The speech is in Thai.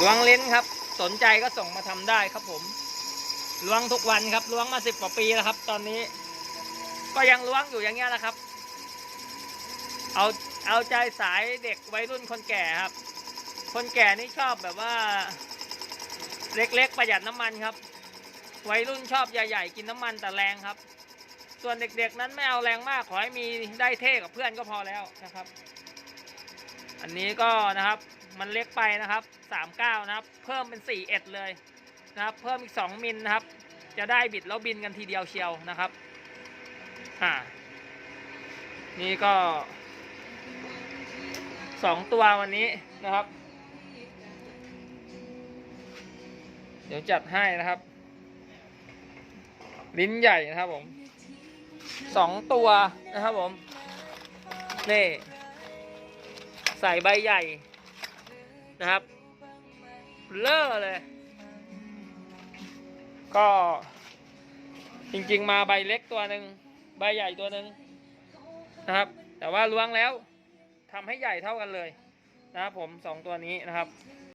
ล้วงลิ้นครับ สนใจก็ส่งมาทำได้ครับผมล้วงทุกวันครับล้วงมาสิบกว่าปีแล้วครับ ตอนนี้ ก็ยังล้วงอยู่อย่างเงี้ยแหละครับ เอาเอาใจสายเด็กวัยรุ่นคนแก่ครับ คนแก่นี่ชอบแบบว่า เล็กๆ ประหยัดน้ำมันครับ วัยรุ่นชอบใหญ่ๆกินน้ำมันแต่แรงครับ ส่วนเด็กๆนั้นไม่เอาแรงมากขอให้มีได้เท่กับเพื่อนก็พอแล้วนะครับ อันนี้ก็นะครับ มันเล็กไปนะครับ 39 นะครับ เพิ่มเป็น 41 เลยนะครับ เพิ่มอีก 2 มิลนะครับ จะได้บิดแล้วบินกันทีเดียวเชียวนะครับอ่านี่ก็สองตัววันนี้นะครับ เดี๋ยวจัดให้นะครับ ลิ้นใหญ่นะครับผมสองตัวนะครับผม นี่ ใส่ใบใหญ่ นะครับเลอะเลย ก็จริงๆ มาใบเล็กตัวหนึ่งใบใหญ่ตัวหนึ่งนะครับ แต่ว่าล้วงแล้วทำให้ใหญ่เท่ากันเลยนะครับผมสองตัวนี้นะครับ